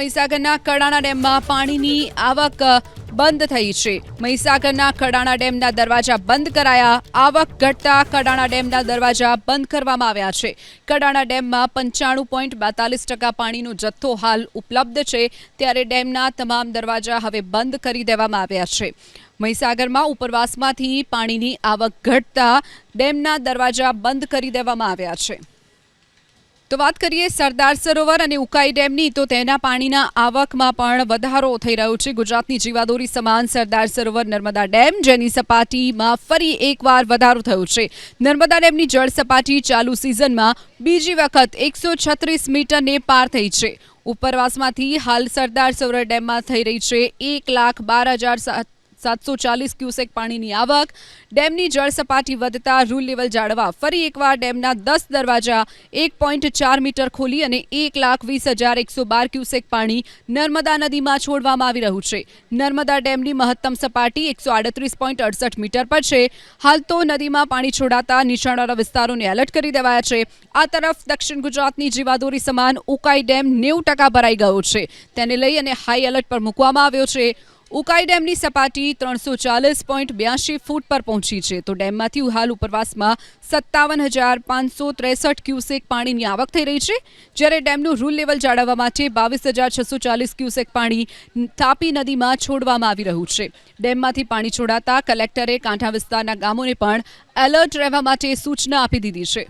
મહીસાગરના કડાણા ડેમમાં પાણીની આવક બંધ થઈ છે. મહીસાગરના કડાણા ડેમના દરવાજા બંધ કરાયા. આવક ઘટતા કડાણા ડેમના દરવાજા બંધ કરવામાં આવ્યા છે. કડાણા ડેમમાં પંચાણું પોઈન્ટ બેતાલીસ ટકા પાણીનો જથ્થો હાલ ઉપલબ્ધ છે. ત્યારે ડેમના તમામ દરવાજા હવે બંધ કરી દેવામાં આવ્યા છે. મહીસાગરમાં ઉપરવાસમાંથી પાણીની આવક ઘટતા ડેમના દરવાજા બંધ કરી દેવામાં આવ્યા છે. તો વાત કરીએ સરદાર સરોવર અને ઉકાઈ ડેમની, તો તેના પાણીના આવકમાં પણ વધારો થઈ રહ્યો છે. ગુજરાતની જીવાદોરી સમાન સરદાર સરોવર નર્મદા ડેમ, જેની સપાટીમાં ફરી એકવાર વધારો થયો છે. નર્મદા ડેમની જળ સપાટી ચાલુ સિઝનમાં બીજી વખત એકસો છત્રીસ મીટરને પાર થઈ છે. ઉપરવાસમાંથી હાલ સરદાર સરોવર ડેમમાં થઈ રહી છે એક લાખ બાર હજાર સાત સાતસો ચાલીસ ક્યુસેક પાણીની આવક. ડેમની જળ સપાટી વધતા રૂલ લેવલ જાળવા ફરી એકવાર ડેમના દસ દરવાજા એક પોઈન્ટ ચાર મીટર ખોલી અને એક લાખ વીસ હજાર એકસો બાર ક્યુસેક પાણી નર્મદા નદીમાં છોડવામાં આવી રહ્યું છે. નર્મદા ડેમની મહત્તમ સપાટી એકસો આડત્રીસ પોઈન્ટ અડસઠ મીટર પર છે. હાલ તો નદીમાં પાણી છોડાતા નીચાણવાળા વિસ્તારોને એલર્ટ કરી દેવાયા છે. આ તરફ દક્ષિણ ગુજરાતની જીવાદોરી સમાન ઉકાઈ ડેમ નેવું ટકા ભરાઈ ગયો છે. તેને લઈ અને હાઈ એલર્ટ પર મૂકવામાં આવ્યો છે. ઉકાઈ ડેમની સપાટી ત્રણસો ચાલીસ પોઈન્ટ બ્યાસી ફૂટ પર પહોંચી છે. તો ડેમમાંથી હાલ ઉપરવાસમાં સત્તાવન હજાર પાંચસો ત્રેસઠ ક્યુસેક પાણીની આવક થઈ રહી છે. જ્યારે ડેમનું રૂલ લેવલ જાળવવા માટે બાવીસ હજાર છસો ચાલીસ ક્યુસેક પાણી તાપી નદીમાં છોડવામાં આવી રહ્યું છે. ડેમમાંથી પાણી છોડાતા કલેક્ટરે કાંઠા વિસ્તારના ગામોને પણ એલર્ટ રહેવા માટે સૂચના આપી દીધી છે.